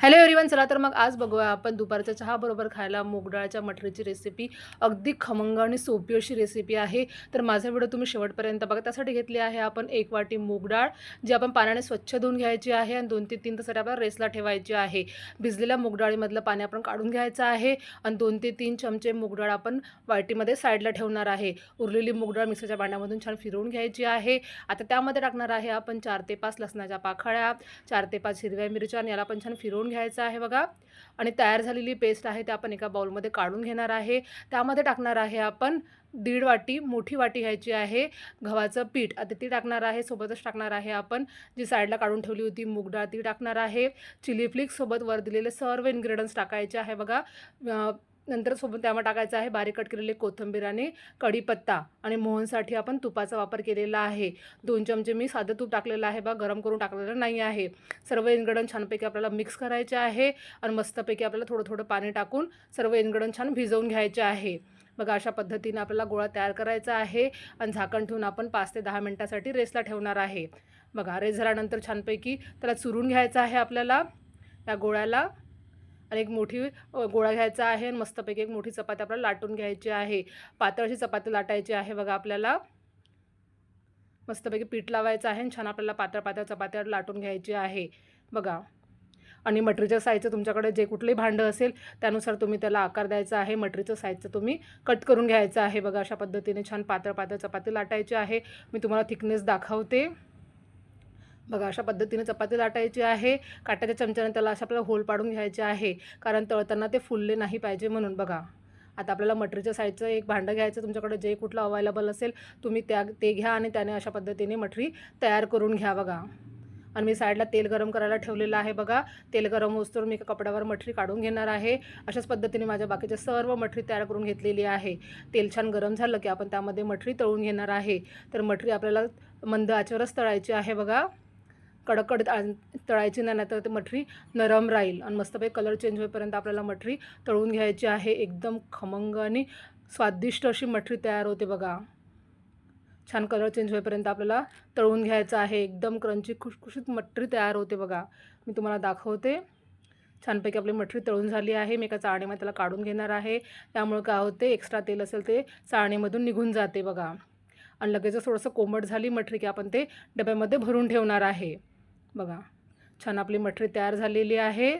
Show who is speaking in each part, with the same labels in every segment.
Speaker 1: Hello everyone चला तर मग आज बघूया आपण दुपारच्या चहाबरोबर खायला मूग डाळच्या मटरीची रेसिपी अगदी खमंग आणि सोपी अशी रेसिपी आहे. तर माझा व्हिडिओ तुम्ही शेवटपर्यंत बघा. त्यासाठी घेतली आहे आपण एक वाटी मूग डाळ जी आपण पाण्याने स्वच्छ धुवून घ्यायची आहे आणि दोन ते तीन तासाठी आपण रेसला ठेवायची आहे. भिजलेल्या मूग डाळीमधलं पाणी आपण काढून घ्यायचं आहे आणि दोन ते तीन चमचे मूग डाळ आपण वाटीमध्ये साईडला ठेवणार आहे. उरलेली मूग डाळ मिक्सरच्या भांड्यामधून छान फिरवून घ्यायची आहे. आता त्यामध्ये टाकणार आहे आपण चार ते पाच लसणाच्या पाखाळ्या चार ते पाच हिरव्या मिरच्या आणि याला पण छान फिरवून घ्यायचं आहे बघा. आणि तयार झालेली पेस्ट आहे ते आपण एका बाउलमध्ये काढून घेणार आहे. त्यामध्ये टाकणार आहे आपण दीड वाटी मोठी वाटी घ्यायची आहे. गव्हाचं पीठ आता ती टाकणार आहे. सोबतच टाकणार आहे आपण जी साईडला काढून ठेवली होती मूग डाळ ती टाकणार आहे. चिली फ्लिक्ससोबत वर दिलेले सर्व इन्ग्रेडियंट्स टाकायचे आहे बघा. नंतर सोबत त्यामध्ये टाकायचं आहे बारीक कट केलेले कोथिंबीर आणि कढीपत्ता आणि मोहनसाठी आपण तुपाचा वापर केलेला आहे. दोन चमचे मी साधं तूप टाकलेलं आहे बा गरम करून टाकलेलं नाही आहे. सर्व इन्ग्रेडियंट छानपैकी आपल्याला मिक्स करायचे आहे आणि मस्तपैकी आपल्याला थोडं थोडं पाणी टाकून सर्व इन्ग्रेडियंट छान भिजवून घ्यायचे आहे. बघा अशा पद्धतीने आपल्याला गोळा तयार करायचा आहे आणि झाकण ठेवून आपण पाच ते दहा मिनटासाठी रेसला ठेवणार आहे. बघा रेस झाल्यानंतर छानपैकी त्याला चुरून घ्यायचं आहे आपल्याला. या गोळ्याला आणि एक मोठी गोळा घ्यायचा आहे आणि मस्तपैकी एक मोठी चपाती आपल्याला लाटून घ्यायची आहे. पातळशी चपाती लाटायची आहे बघा आपल्याला. मस्तपैकी पीठ लावायचं आहे आणि छान आपल्याला पातळ पातळ चपात्या लाटून घ्यायची आहे. बघा. आणि मटरीच्या साईजचं तुमच्याकडे जे कुठलंही भांडं असेल त्यानुसार तुम्ही त्याला आकार द्यायचा आहे. मटरीचं साईजचं तुम्ही कट करून घ्यायचं आहे. बघा अशा पद्धतीने छान पातळ पातळ चपाती लाटायची आहे. मी तुम्हाला थिकनेस दाखवते. बघा अशा पद्धतीने चपाती लाटायची आहे. काट्याच्या चमच्याने त्याला अशा आपल्याला होल पाडून घ्यायचे आहे. कारण तळताना ते फुलले नाही पाहिजे म्हणून बघा. आता आपल्याला मटरीच्या साईजचं एक भांडं घ्यायचं तुमच्याकडे जे कुठलं अवेलेबल असेल तुम्ही त्या ते घ्या आणि त्याने अशा पद्धतीने मटरी तयार करून घ्या बघा. आणि मी साईडला तेल गरम करायला ठेवलेलं आहे बघा. तेल गरम होस्तोवर मी एका कपड्यावर मठरी काढून घेणार आहे. अशाच पद्धतीने माझ्या बाकीच्या सर्व मठरी तयार करून घेतलेली आहे. तेल छान गरम झालं की आपण त्यामध्ये मठरी तळून घेणार आहे. तर मठरी आपल्याला मंद आचेवरच तळायची आहे बघा. कडक तळायची नाही तर ते मठरी नरम राहील. आणि मस्तपैकी कलर चेंज होईपर्यंत आपल्याला मठरी तळून घ्यायची आहे. एकदम खमंग आणि स्वादिष्ट अशी मठरी तयार होते बघा. छान कलर चेंज होईपर्यंत आपल्याला तळून घ्यायचं आहे. एकदम क्रंची खुशखुशीत मठरी तयार होते बघा. मी तुम्हाला दाखवते. छानपैकी आपली मठरी तळून झाली आहे. मी एका चाळणीमध्ये त्याला काढून घेणार आहे. त्यामुळे काय होते एक्स्ट्रा तेल असेल ते चाळणीमधून निघून जाते बघा. आणि लगेचच थोडंसं कोमट झाली मठरी की आपण ते डब्यामध्ये भरून ठेवणार आहे. बघा छान आपली मठरी तयार झालेली आहे.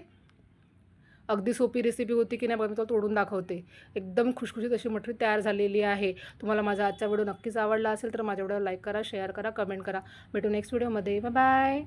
Speaker 1: अगदी सोपी रेसिपी होती की नाही बघा मी तुला तोडून दाखवते. एकदम खुशखुशीत अशी मठरी तयार झालेली आहे. तुम्हाला माझा आजचा व्हिडिओ नक्कीच आवडला असेल तर माझ्या व्हिडिओला लाईक करा शेअर करा कमेंट करा. भेटू नेक्स्ट व्हिडिओमध्ये बाय